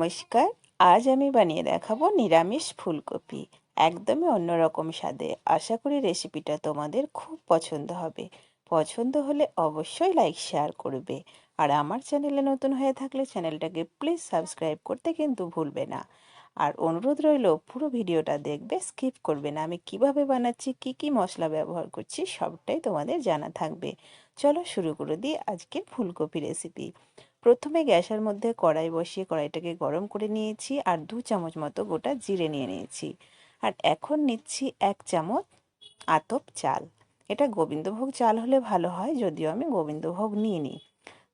নমস্কার, আজ আমি বানিয়ে দেখাবো নিরামিষ ফুলকপি। একদমই অন্যরকম স্বাদে। আশা করি রেসিপিটা তোমাদের খুব পছন্দ হবে। পছন্দ হলে অবশ্যই লাইক, শেয়ার করবে। আর আমার চ্যানেলে নতুন হয়ে থাকলে চ্যানেলটাকে প্লিজ সাবস্ক্রাইব করতে কিন্তু ভুলবে না। আর অনুরোধ রইল, পুরো ভিডিওটা দেখবে, স্কিপ করবে না। আমি কীভাবে বানাচ্ছি, কি কি মশলা ব্যবহার করছি, সবটাই তোমাদের জানা থাকবে। চলো শুরু করে দিই আজকে ফুলকপি রেসিপি। প্রথমে গ্যাসের মধ্যে কড়াই বসিয়ে কড়াইটাকে গরম করে নিয়েছি আর দু চামচ মতো গোটা জিরে নিয়ে নিয়েছি। আর এখন নিচ্ছি এক চামচ আতপ চাল। এটা গোবিন্দভোগ চাল হলে ভালো হয়, যদিও আমি গোবিন্দভোগ নিয়ে নিই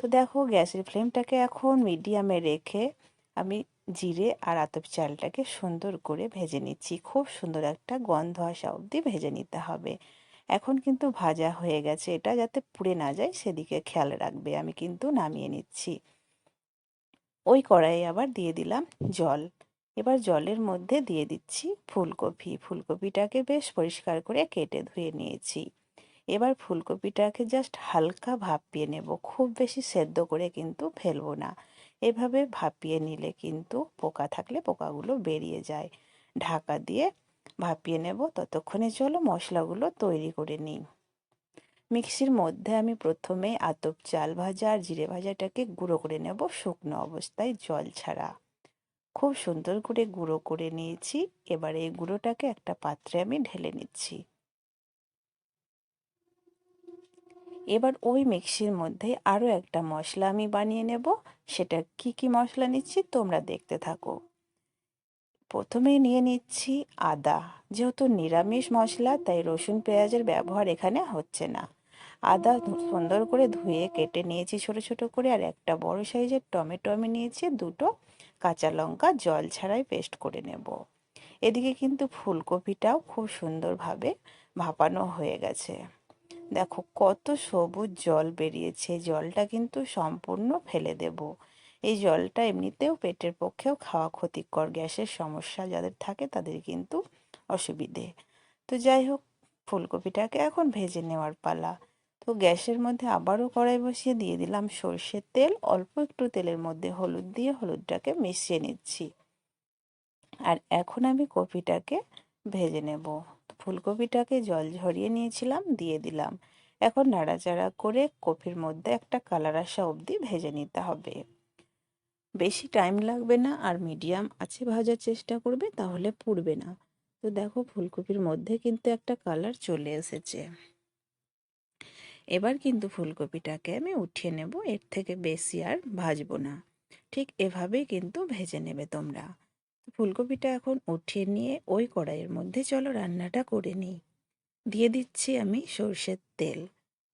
তো দেখো, গ্যাসের ফ্লেমটাকে এখন মিডিয়ামে রেখে আমি জিরে আর আতপ চালটাকে সুন্দর করে ভেজে নিচ্ছি। খুব সুন্দর একটা গন্ধ আসা অবধি ভেজে নিতে হবে। এখন কিন্তু ভাজা হয়ে গেছে। এটা যাতে পুড়ে না যায় সেদিকে খেয়াল রাখবে। আমি কিন্তু নামিয়ে নিচ্ছি। ওই কড়াইয়ে আবার দিয়ে দিলাম জল। এবার জলের মধ্যে দিয়ে দিচ্ছি ফুলকপি। ফুলকপিটাকে বেশ পরিষ্কার করে কেটে ধুয়ে নিয়েছি। এবার ফুলকপিটাকে জাস্ট হালকা ভাপিয়ে নেব। খুব বেশি সেদ্ধ করে কিন্তু ফেলব না। এভাবে ভাপিয়ে নিলে কিন্তু পোকা থাকলে পোকাগুলো বেরিয়ে যায়। ঢাকা দিয়ে ভাপিয়ে নেব। ততক্ষণে চলো মশলাগুলো তৈরি করে নিই। মিক্সির মধ্যে আমি প্রথমে আতপ চাল ভাজা আর জিরে ভাজাটাকে গুঁড়ো করে নেব শুকনো অবস্থায় জল ছাড়া। খুব সুন্দর করে গুঁড়ো করে নিয়েছি। এবার এই গুঁড়োটাকে একটা পাত্রে আমি ঢেলে নিচ্ছি। এবার ওই মিক্সির মধ্যে আরও একটা মশলা আমি বানিয়ে নেব। সেটা কি কি মশলা নিচ্ছি তোমরা দেখতে থাকো। প্রথমেই নিয়ে নিচ্ছি আদা। যেহেতু নিরামিষ মশলা, তাই রসুন, পেঁয়াজের ব্যবহার এখানে হচ্ছে না। আদা সুন্দর করে ধুয়ে কেটে নিয়েছি ছোট ছোট করে, আর একটা বড় সাইজের টমেটো আমি নিয়েছি, দুটো কাঁচা লঙ্কা, জল ছাড়াই পেস্ট করে নেব। এদিকে কিন্তু ফুলকপিটাও খুব সুন্দরভাবে ভাপানো হয়ে গেছে। দেখো কত সবুজ জল বেরিয়েছে, জলটা কিন্তু সম্পূর্ণ ফেলে দেব। এই জলটা এমনিতেও পেটের পক্ষেও খাওয়া ক্ষতিকর, গ্যাসের সমস্যা যাদের থাকে তাদের কিন্তু অসুবিধে। তো যাই হোক, ফুলকপিটাকে এখন ভেজে নেওয়ার পালা। তো গ্যাসের মধ্যে আবারও কড়াই বসিয়ে দিয়ে দিলাম সর্ষের তেল। অল্প একটু তেলের মধ্যে হলুদ দিয়ে হলুদটাকে মিশিয়ে নিচ্ছি। আর এখন আমি কপিটাকে ভেজে নেব। ফুলকপিটাকে জল ঝরিয়ে নিয়েছিলাম, দিয়ে দিলাম। এখন নাড়াচাড়া করে কপির মধ্যে একটা কালার আসা অবধি ভেজে নিতে হবে। বেশি টাইম লাগবে না আর মিডিয়াম আছে ভাজার চেষ্টা করবে, তাহলে পুড়বে না। তো দেখো ফুলকপির মধ্যে কিন্তু একটা কালার চলে এসেছে। এবার কিন্তু ফুলকপিটাকে আমি উঠিয়ে নেব, এর থেকে বেশি আর ভাজবো না। ঠিক এভাবেই কিন্তু ভেজে নেবে তোমরা। ফুলকপিটা এখন উঠিয়ে নিয়ে ওই কড়াইয়ের মধ্যে চলো রান্নাটা করে নিই। দিয়ে দিচ্ছি আমি সর্ষের তেল।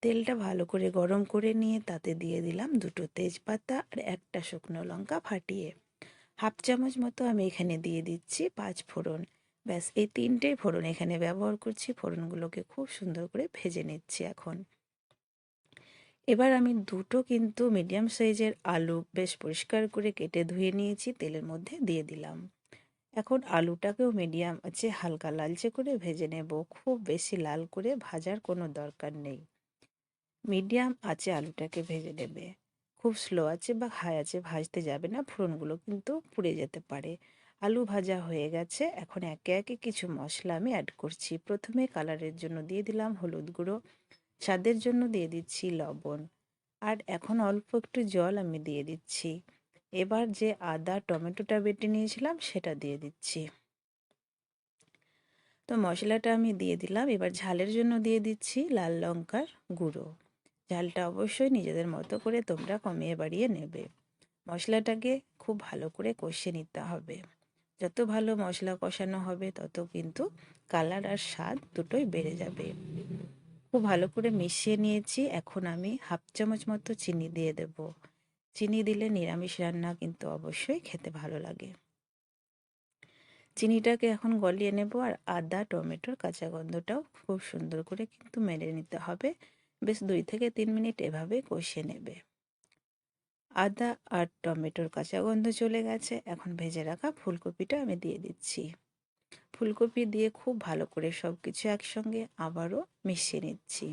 তেলটা ভালো করে গরম করে নিয়ে তাতে দিয়ে দিলাম দুটো তেজপাতা আর একটা শুকনো লঙ্কা ফাটিয়ে। হাফ চামচ মতো আমি এখানে দিয়ে দিচ্ছি পাঁচ ফোড়ন। ব্যাস, এই তিনটেই ফোড়ন এখানে ব্যবহার করছি, ফোড়নগুলোকে খুব সুন্দর করে ভেজে নিচ্ছি এখন। এবার আমি দুটো কিন্তু মিডিয়াম সাইজের আলু বেশ পরিষ্কার করে কেটে ধুয়ে নিয়েছি, তেলের মধ্যে দিয়ে দিলাম। এখন আলুটাকেও মিডিয়াম আছে হালকা লালচে করে ভেজে নেব, খুব বেশি লাল করে ভাজার কোনো দরকার নেই। মিডিয়াম আছে আলুটাকে ভেজে নেবে। খুব স্লো আছে বা হাই আছে ভাজতে যাবে না, ফোড়নগুলো কিন্তু পুড়ে যেতে পারে। আলু ভাজা হয়ে গেছে, এখন একে একে কিছু মশলা আমি অ্যাড করছি। প্রথমে কালারের জন্য দিয়ে দিলাম হলুদ গুঁড়ো, স্বাদের জন্য দিয়ে দিচ্ছি লবণ, আর এখন অল্প একটু জল আমি দিয়ে দিচ্ছি। এবার যে আদা টমেটোটা বেটে নিয়েছিলাম, সেটা দিয়ে দিচ্ছি। তো মশলাটা আমি দিয়ে দিলাম, এবার ঝালের জন্য দিয়ে দিচ্ছি লাল লঙ্কার গুঁড়ো। ঝালটা অবশ্যই নিজেদের মতো করে তোমরা কমিয়ে বাড়িয়ে নেবে। মশলাটাকে খুব ভালো করে কষিয়ে নিতে হবে। যত ভালো মশলা কষানো হবে, তত কিন্তু কালার আর স্বাদ দুটোই বেড়ে যাবে। খুব ভালো করে মিশিয়ে নিয়েছি। এখন আমি হাফ চামচ মতো চিনি দিয়ে দেব। চিনি দিলে নিরামিষ রান্না কিন্তু অবশ্যই খেতে ভালো লাগে। চিনিটাকে এখন গলিয়ে নেব আর আদা, টমেটোর কাঁচা গন্ধটাও খুব সুন্দর করে কিন্তু মেরে নিতে হবে। বেশ দুই থেকে তিন মিনিট এভাবে কষিয়ে নেবে। আদা আর টমেটোর কাঁচা গন্ধ চলে গেছে। এখন ভেজে রাখা ফুলকপিটা আমি দিয়ে দিচ্ছি। ফুলকপি দিয়ে খুব ভালো করে সব কিছু একসঙ্গে আবারও মিশিয়ে নিচ্ছি।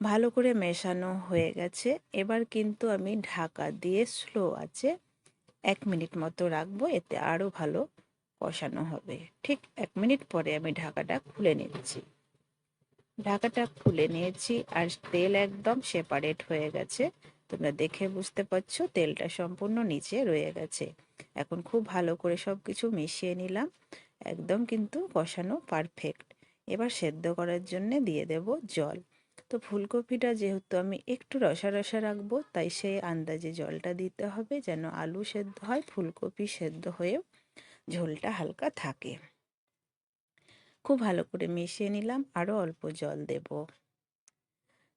ভালো করে মেশানো হয়ে গেছে। এবার কিন্তু আমি ঢাকা দিয়ে স্লো আছে এক মিনিট মতো রাখব। এতে আরও ভালো কষানো হবে। ঠিক এক মিনিট পরে আমি ঢাকাটা খুলে নিচ্ছি। ঢাকাটা খুলে নিয়েছি আর তেল একদম সেপারেট হয়ে গেছে। তোমরা দেখে বুঝতে পারছ, তেলটা সম্পূর্ণ নিচে রয়ে গেছে। এখন খুব ভালো করে সব কিছু মিশিয়ে নিলাম। একদম কিন্তু কষানো পারফেক্ট এবার সেদ্ধ করার জন্য দিয়ে দেব জল। তো ফুলকপিটা যেহেতু আমি একটু রসা রসা রাখব, তাই সেই আন্দাজে জলটা দিতে হবে যেন আলু সেদ্ধ হয়, ফুলকপি সেদ্ধ হয়েও ঝোলটা হালকা থাকে। খুব ভালো করে মিশিয়ে নিলাম আরও অল্প জল দেব।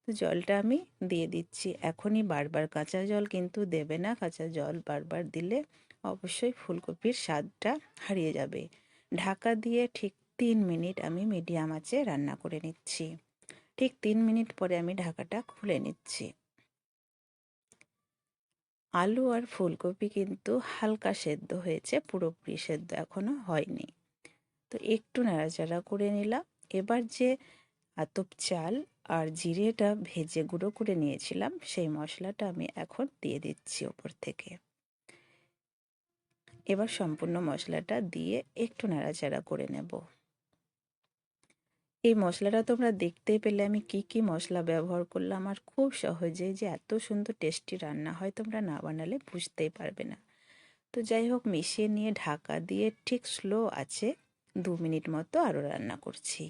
তো জলটা আমি দিয়ে দিচ্ছি। এখনই বারবার কাঁচা জল কিন্তু দেবে না, কাঁচা জল বারবার দিলে অবশ্যই ফুলকপির স্বাদটা হারিয়ে যাবে। ঢাকা দিয়ে ঠিক তিন মিনিট আমি মিডিয়াম আঁচে রান্না করে নিচ্ছি। ঠিক তিন মিনিট পরে আমি ঢাকাটা খুলে নিচ্ছি। আলু আর ফুলকপি কিন্তু হালকা সেদ্ধ হয়েছে, পুরোপুরি সেদ্ধ এখনও হয়নি। তো একটু নাড়াচাড়া করে নিলাম। এবার যে আতপ চাল আর জিরেটা ভেজে গুঁড়ো করে নিয়েছিলাম, সেই মশলাটা আমি এখন দিয়ে দিচ্ছি ওপর থেকে। এবার সম্পূর্ণ মশলাটা দিয়ে একটু নাড়াচাড়া করে নেব। এই মশলাটা তোমরা দেখতেই পেলে আমি কি কি মশলা ব্যবহার করলাম আর খুব সহজে যে এত সুন্দর টেস্টি রান্না হয় তোমরা না বানালে বুঝতেই পারবে না। তো যাই হোক, মিশিয়ে নিয়ে ঢাকা দিয়ে ঠিক স্লো আছে। দু মিনিট মতো আরও রান্না করছি।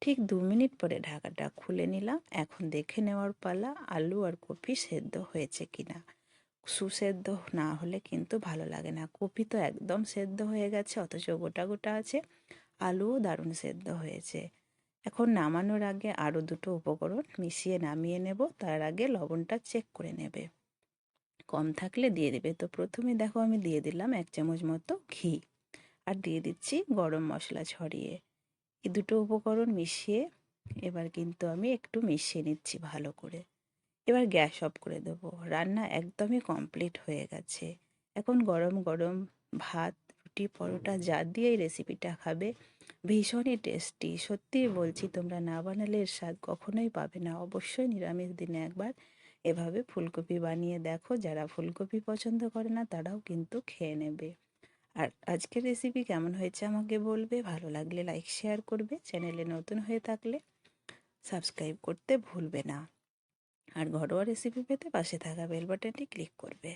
ঠিক দু মিনিট পরে ঢাকাটা খুলে নিলাম। এখন দেখে নেওয়ার পালা আলু আর কপি সেদ্ধ হয়েছে কিনা। সুসেদ্ধ না হলে কিন্তু ভালো লাগে না। কপি তো একদম সেদ্ধ হয়ে গেছে, অথচ গোটা গোটা আছে। আলুও দারুণ সেদ্ধ হয়েছে। এখন নামানোর আগে আরও দুটো উপকরণ মিশিয়ে নামিয়ে নেব। তার আগে লবণটা চেক করে নেবে। কম থাকলে দিয়ে দেবে। তো প্রথমে দেখো আমি দিয়ে দিলাম এক চামচ মতো ঘি। আর দিয়ে দিচ্ছি গরম মশলা ছড়িয়ে। এই দুটো উপকরণ মিশিয়ে এবার কিন্তু আমি একটু মিশিয়ে নিচ্ছি ভালো করে। এবার গ্যাস অফ করে দেবো। রান্না একদমই কমপ্লিট হয়ে গেছে। এখন গরম গরম ভাত, রুটি, পরোটা যা দিয়ে এই রেসিপিটা খাবে, ভীষণই টেস্টি। সত্যিই বলছি, তোমরা না বানালে এর স্বাদ কখনোই পাবে না। অবশ্যই নিরামিষ দিনে একবার এভাবে ফুলকপি বানিয়ে দেখো। যারা ফুলকপি পছন্দ করে না, তারাও কিন্তু খেয়ে নেবে। আর আজকের রেসিপি কেমন হয়েছে আমাকে বলবে। ভালো লাগলে লাইক শেয়ার করবে। চ্যানেলে নতুন হয়ে থাকলে সাবস্ক্রাইব করতে ভুলবে না। আর ঘরোয়া রেসিপি পেতে পাশে থাকা বেল বাটনটি ক্লিক করবে।